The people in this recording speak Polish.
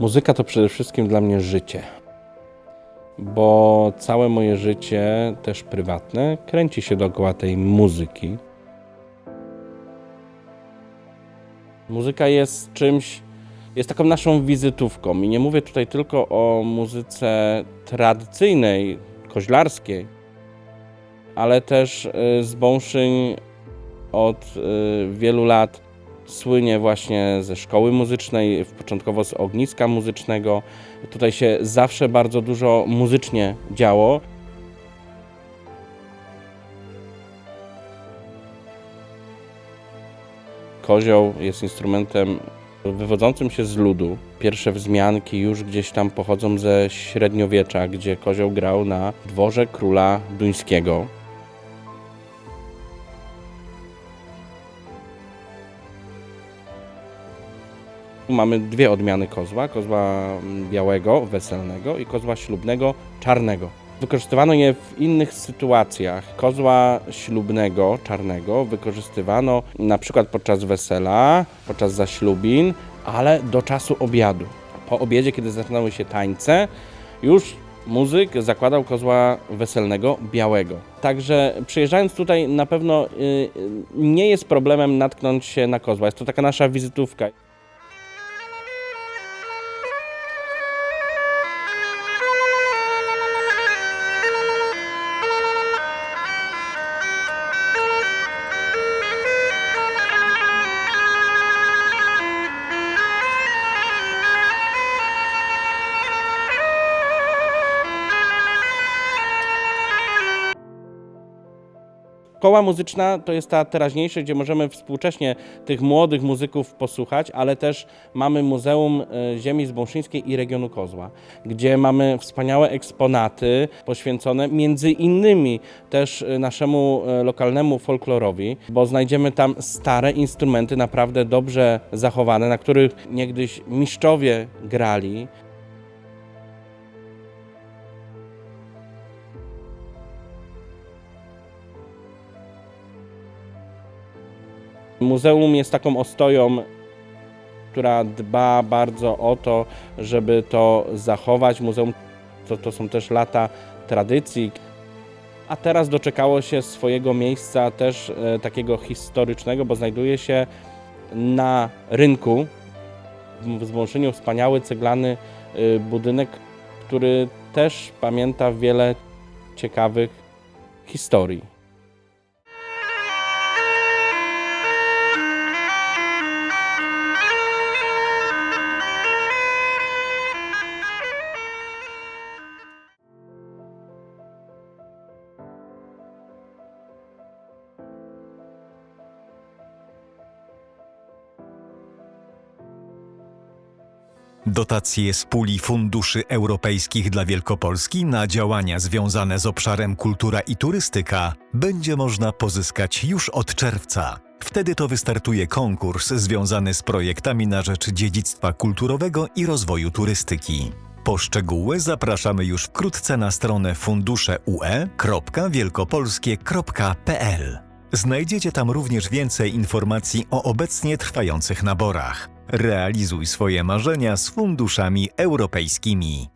Muzyka to przede wszystkim dla mnie życie, bo całe moje życie, też prywatne, kręci się dookoła tej muzyki. Muzyka jest czymś, jest taką naszą wizytówką i nie mówię tutaj tylko o muzyce tradycyjnej, koźlarskiej, ale też y, z Bąszyń od y, wielu lat słynie właśnie ze szkoły muzycznej, początkowo z ogniska muzycznego. Tutaj się zawsze bardzo dużo muzycznie działo. Kozioł jest instrumentem wywodzącym się z ludu. Pierwsze wzmianki już gdzieś tam pochodzą ze średniowiecza, gdzie kozioł grał na dworze króla duńskiego. Mamy dwie odmiany kozła: kozła białego, weselnego i kozła ślubnego, czarnego. Wykorzystywano je w innych sytuacjach. Kozła ślubnego, czarnego wykorzystywano na przykład podczas wesela, podczas zaślubin, ale do czasu obiadu. Po obiedzie, kiedy zaczynały się tańce, już muzyk zakładał kozła weselnego białego. Także przyjeżdżając tutaj na pewno y, y, nie jest problemem natknąć się na kozła. Jest to taka nasza wizytówka. Koła muzyczna to jest ta teraźniejsza, gdzie możemy współcześnie tych młodych muzyków posłuchać, ale też mamy Muzeum e, Ziemi Zbąszyńskiej i Regionu Kozła, gdzie mamy wspaniałe eksponaty poświęcone między innymi też e, naszemu e, lokalnemu folklorowi, bo znajdziemy tam stare instrumenty naprawdę dobrze zachowane, na których niegdyś mistrzowie grali. Muzeum jest taką ostoją, która dba bardzo o to, żeby to zachować. Muzeum to, to są też lata tradycji. A teraz doczekało się swojego miejsca też e, takiego historycznego, bo znajduje się na rynku w Zbąszyniu wspaniały ceglany e, budynek, który też pamięta wiele ciekawych historii. Dotacje z puli funduszy europejskich dla Wielkopolski na działania związane z obszarem kultura i turystyka będzie można pozyskać już od czerwca. Wtedy to wystartuje konkurs związany z projektami na rzecz dziedzictwa kulturowego i rozwoju turystyki. Po szczegóły zapraszamy już wkrótce na stronę fundusze.ue.wielkopolskie.pl. Znajdziecie tam również więcej informacji o obecnie trwających naborach. Realizuj swoje marzenia z funduszami europejskimi.